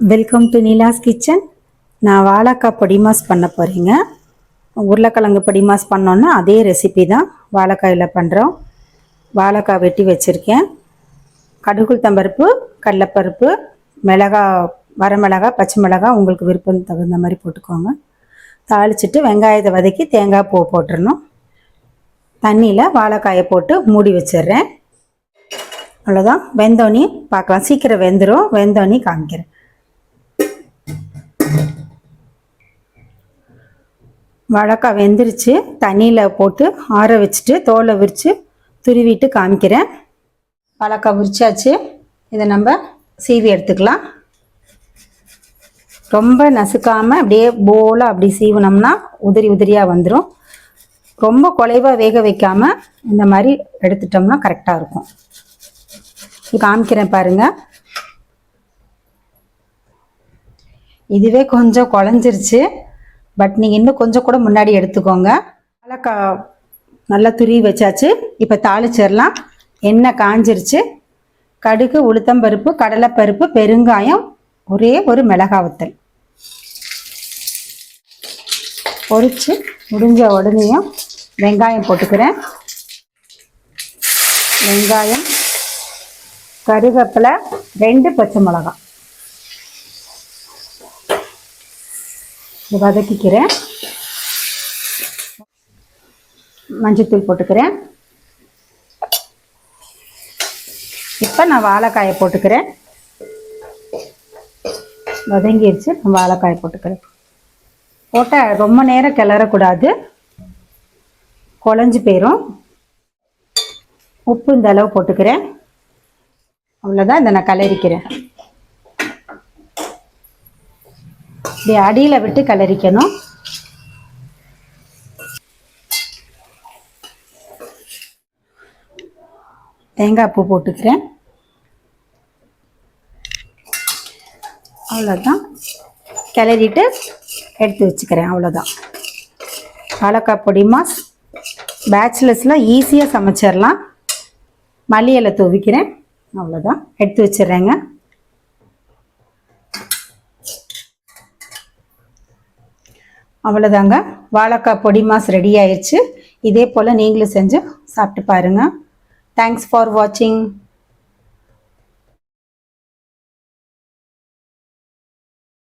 Welcome to Neela's kitchen நான் வாழைக்காய் பொடிமாஸ் பண்ண போகிறேங்க உருளைக்கிழங்கு பொடிமாஸ் பண்ணோன்னா அதே ரெசிபி தான் வாழைக்காயில் பண்ணுறோம் வாழைக்காய் வெட்டி வச்சுருக்கேன். கடுகுள் தம்பருப்பு கடலைப்பருப்பு மிளகா வரமிளகா பச்சை மிளகா உங்களுக்கு விருப்பம் தகுந்த மாதிரி போட்டுக்கோங்க. தாளிச்சிட்டு வெங்காயத்தை வதக்கி தேங்காய் பூ போட்டுடணும் தண்ணியில் வாழைக்காயை போட்டு மூடி வச்சிடுறேன். அவ்வளோதான் வெந்தோனி பார்க்கலாம். சீக்கிரம் வெந்துடும் வெந்தோனி காமிக்கிறேன். வழக்கா வெந்துருச்சு. தண்ணியில் போட்டு ஆற வச்சுட்டு தோலை விரித்து துருவிட்டு காமிக்கிறேன். வழக்கா விரிச்சாச்சு இதை நம்ம சீவி எடுத்துக்கலாம். ரொம்ப நசுக்காமல் அப்படியே போலாக அப்படி சீவினோம்னா உதிரி உதிரியாக வந்துடும் ரொம்ப குலைவாக வேக வைக்காமல் இந்த மாதிரி எடுத்துட்டோம்னா கரெக்டாக இருக்கும். காமிக்கிறேன் பாருங்கள் இதுவே கொஞ்சம் குழஞ்சிருச்சு. பட் நீங்கள் இன்னும் கொஞ்சம் கூட முன்னாடி எடுத்துக்கோங்க. வாழைக்காய் நல்லா துருவி வச்சாச்சு. இப்போ தாளிச்சிடலாம். எண்ணெய் காஞ்சிருச்சு. கடுகு உளுத்தம்பருப்பு கடலைப்பருப்பு பெருங்காயம் ஒரே ஒரு மிளகா வத்தல். பொரிச்சு முடிஞ்ச உடனேயும் வெங்காயம் போட்டுக்கிறேன். வெங்காயம் கருவேப்பிலை ரெண்டு பச்சை மிளகாய். வதக்கிக்கிறேன். மஞ்சத்தூள் போட்டுக்கிறேன். இப்போ நான் வாழைக்காயை போட்டுக்கிறேன். வதங்கிடுச்சு நான் வாழைக்காயை போட்டுக்கிறேன். போட்டால் ரொம்ப நேரம் கிளறக்கூடாது. குழஞ்சி போயிடும் உப்பு இந்த அளவு போட்டுக்கிறேன். அவ்வளோதான் இதை நான் கலரிக்கிறேன் இப்படி அடியில் விட்டு கிளறிக்கணும் தேங்காய் பூ போட்டுக்கிறேன். அவ்வளோதான் கிளறிட்டு எடுத்து வச்சுக்கிறேன் அவ்வளோதான் வாழைக்காய் பொடி மாஸ் பேச்சுலர்ஸ்லாம் ஈஸியாக சமைச்சிடலாம் மல்லியலை துவிக்கிறேன் அவ்வளோதான் எடுத்து வச்சிடுறேங்க. அவ்வளோதாங்க வாழைக்காய் பொடி மாஸ் ரெடி ஆயிடுச்சு இதே போல் நீங்களும் செஞ்சு சாப்பிட்டு பாருங்கள் தேங்க்ஸ் ஃபார் வாட்சிங்